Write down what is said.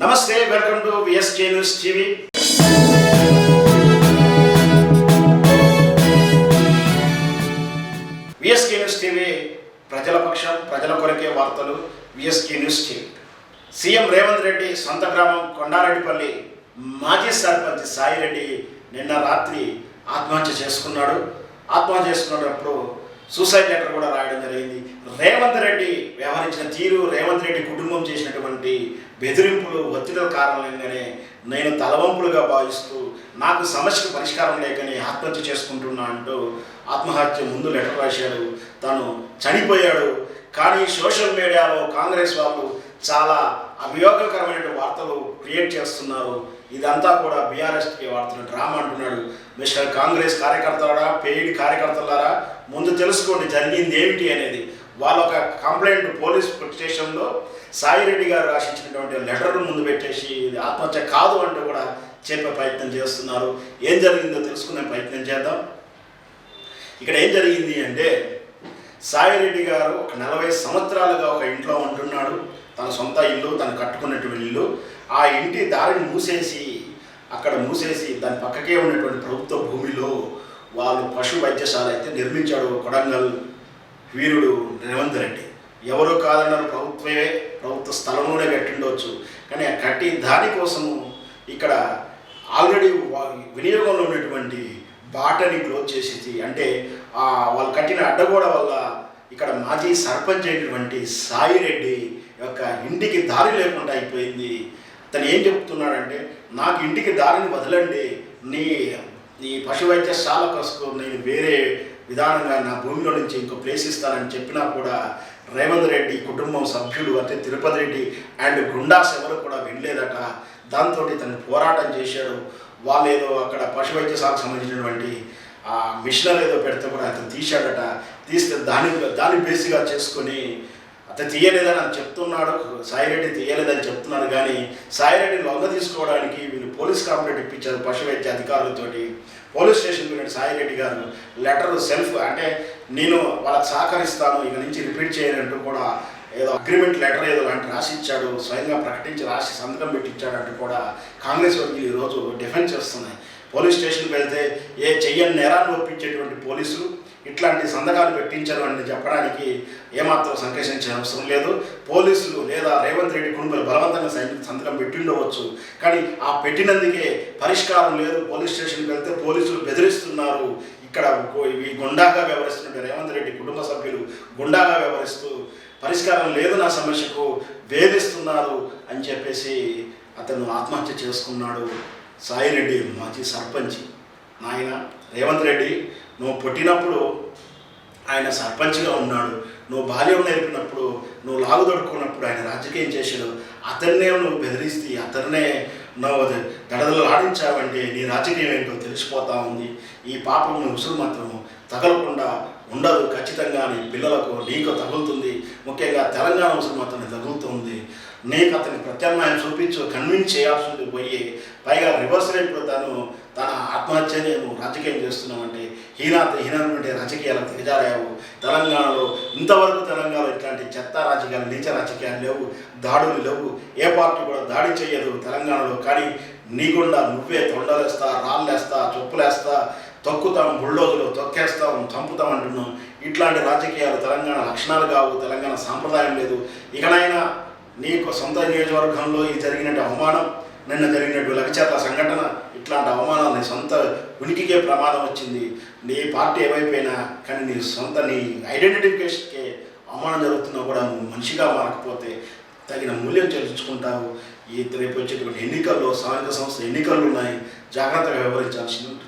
నమస్తే welcome to VSK news TV. VSK news TV ప్రజల పక్షం ప్రజల కొరకే వార్తలు VSK news TV. CM Revanth Reddy సొంత గ్రామం కొండారెడ్డిపల్లి మాజీ సర్పంచ్ సాయిరెడ్డి నిన్న రాత్రి ఆత్మహత్య చేసుకున్నాడు. ఆత్మహత్య చేసుకున్నప్పుడు సూసైడ్ లెటర్ కూడా రాయడం జరిగింది. రేవంత్ రెడ్డి వ్యవహరించిన తీరు రేవంత్ రెడ్డి కుటుంబం చేసినటువంటి బెదిరింపులు ఒత్తిడిల కారణంగానే నేను తలవంపులుగా భావిస్తూ నాకు సమస్యకు పరిష్కారం లేకని ఆత్మహత్య చేసుకుంటున్నా అంటూ ఆత్మహత్య ముందు లెటర్ రాశాడు. తను చనిపోయాడు. కానీ సోషల్ మీడియాలో కాంగ్రెస్ వాళ్ళు చాలా అభియోగకరమైన వార్తలు క్రియేట్ చేస్తున్నారు. ఇదంతా కూడా బీఆర్ఎస్కి వాడుతున్న డ్రామా అంటున్నాడు మిస్టర్ కాంగ్రెస్ కార్యకర్తలారా పెయిడ్ కార్యకర్తలారా ముందు తెలుసుకోండి జరిగింది ఏమిటి అనేది. వాళ్ళ ఒక కంప్లైంట్ పోలీస్ స్టేషన్లో సాయిరెడ్డి గారు రాసించినటువంటి లెటర్ ముందు పెట్టేసి ఇది ఆత్మహత్య కాదు అంటూ కూడా చెప్పే ప్రయత్నం చేస్తున్నారు. ఏం జరిగిందో తెలుసుకునే ప్రయత్నం చేద్దాం. ఇక్కడ ఏం జరిగింది అంటే సాయిరెడ్డి గారు ఒక నలభై సంవత్సరాలుగా ఒక ఇంట్లో ఉంటున్నాడు. తన సొంత ఇల్లు తను కట్టుకున్నటువంటి ఇల్లు. ఆ ఇంటి దారిని మూసేసి అక్కడ మూసేసి దాని పక్కకే ఉన్నటువంటి ప్రభుత్వ భూమిలో వాళ్ళు పశు వైద్యశాల అయితే నిర్మించాడు కొడంగల్. వీరుడు రేవంత్ రెడ్డి. ఎవరు కాదన్నారు ప్రభుత్వమే ప్రభుత్వ స్థలంలోనే కట్టిండవచ్చు కానీ ఆ కట్టి దానికోసము ఇక్కడ ఆల్రెడీ వినియోగంలో ఉన్నటువంటి బాటని క్లోజ్ చేసింది అంటే వాళ్ళు కట్టిన అడ్డగోడ వల్ల ఇక్కడ మాజీ సర్పంచ్ అయినటువంటి సాయిరెడ్డి యొక్క ఇంటికి దారి లేకుండా అయిపోయింది. అతను ఏం చెప్తున్నాడంటే నాకు ఇంటికి దారిని వదలండి. నీ నీ పశు వైద్యశాల కోసం నేను వేరే విధానంగా నా భూమిలో నుంచి ఇంకో ప్లేస్ ఇస్తానని చెప్పినా కూడా రేవంత్ రెడ్డి కుటుంబం సభ్యులు అంటే తిరుపతి రెడ్డి అండ్ గుండాస్ ఎవరు కూడా వినలేదట. దాంతో తను పోరాటం చేశాడు. వాళ్ళు ఏదో అక్కడ పశువైద్య శాఖకు సంబంధించినటువంటి ఆ మిషనరీ ఏదో పెడితే కూడా అతను తీశాడట. తీస్తే దాని దాన్ని బేసిగా చేసుకొని తీయలేదని చెప్తున్నాడు. సాయిరెడ్డి తీయలేదని చెప్తున్నాడు కానీ సాయిరెడ్డి లొంగ తీసుకోవడానికి వీళ్ళు పోలీస్ కంప్లైంట్ ఇప్పించారు పశు వైద్య అధికారులతోటి. పోలీస్ స్టేషన్కి వెళ్ళిన సాయిరెడ్డి గారు లెటర్ సెల్ఫ్ అంటే నేను వాళ్ళకి సహకరిస్తాను ఇక నుంచి రిపీట్ చేయనంటూ కూడా ఏదో అగ్రిమెంట్ లెటర్ ఏదో లాంటి రాసి ఇచ్చాడు స్వయంగా ప్రకటించి రాసి సంతకం పెట్టించాడంటూ కూడా కాంగ్రెస్ వర్గీయులు ఈరోజు డిఫెన్స్ చేస్తున్నాయి. పోలీస్ స్టేషన్కి వెళ్తే ఏ చెయ్యని నేరాన్ని ఒప్పించేటువంటి పోలీసులు ఇట్లాంటి సంతకాలు పెట్టించారు అని చెప్పడానికి ఏమాత్రం సంకేషించే అవసరం లేదు. పోలీసులు లేదా రేవంత్ రెడ్డి కుటుంబాలు బలవంతంగా సైన్- సంతకం పెట్టిండవచ్చు కానీ ఆ పెట్టినందుకే పరిష్కారం లేదు. పోలీస్ స్టేషన్కి వెళ్తే పోలీసులు బెదిరిస్తున్నారు. ఇక్కడ ఇవి గుండాగా వ్యవహరిస్తున్న రేవంత్ రెడ్డి కుటుంబ సభ్యులు గుండాగా వ్యవహరిస్తూ పరిష్కారం లేదు నా సమస్యకు వేధిస్తున్నారు అని చెప్పేసి అతను ఆత్మహత్య చేసుకున్నాడు. సాయిరెడ్డి మాజీ సర్పంచ్. నాయన రేవంత్ రెడ్డి నువ్వు పుట్టినప్పుడు ఆయన సర్పంచ్గా ఉన్నాడు. నువ్వు బాల్యం నేర్పినప్పుడు నువ్వు లాగు దొడుకున్నప్పుడు ఆయన రాజకీయం చేశాడు. అతన్నే నువ్వు బెదిరిస్తే అతన్నే నువ్వు దడదలు ఆడించావంటే నీ రాజకీయం ఏంటో తెలిసిపోతా ఉంది. ఈ పాపం నీ ఉసురు మాత్రం తగలకుండా ఉండదు. ఖచ్చితంగా నీ పిల్లలకు నీకు తగులుతుంది. ముఖ్యంగా తెలంగాణ ముస్లిం అతన్ని తగులుతుంది. నీకు అతని ప్రత్యామ్నాయం చూపించు కన్విన్స్ చేయాల్సింది పోయి పైగా రివర్స్ రేట్లో తను తన ఆత్మహత్యనే నువ్వు రాజకీయం చేస్తున్నావంటే హీనాత హీనమైనటువంటి రాజకీయాలకు దిగజారావు. తెలంగాణలో ఇంతవరకు తెలంగాణలో ఇట్లాంటి చెత్త రాజకీయాలు నీచ రాజకీయాలు లేవు దాడులు లేవు. ఏ పార్టీ కూడా దాడి చేయదు తెలంగాణలో. కానీ నీకుండా నువ్వే తొండలేస్తా రాళ్ళేస్తా చొప్పులేస్తా తొక్కుతాం బుల్డోజులు తొక్కేస్తాం చంపుతాం అంటున్నాం. ఇట్లాంటి రాజకీయాలు తెలంగాణ లక్షణాలు కావు తెలంగాణ సాంప్రదాయం లేదు. ఇకనైనా నీకు సొంత నియోజకవర్గంలో ఈ జరిగినట్టు అవమానం నిన్న జరిగినట్టు లగచర్ల సంఘటన ఇట్లాంటి అవమానాలు నీ సొంత ఉనికికే ప్రమాదం వచ్చింది. నీ పార్టీ ఏమైపోయినా కానీ నీ సొంత నీ ఐడెంటిఫికేషన్కే అవమానం జరుగుతున్నా కూడా నువ్వు మనిషిగా మారకపోతే తగిన మూల్యం చెల్లించుకుంటావు. ఈ రేపు వచ్చేటువంటి ఎన్నికల్లో స్థానిక సంస్థ ఎన్నికలు ఉన్నాయి. జాగ్రత్తగా వ్యవహరించాల్సి ఉంటుంది.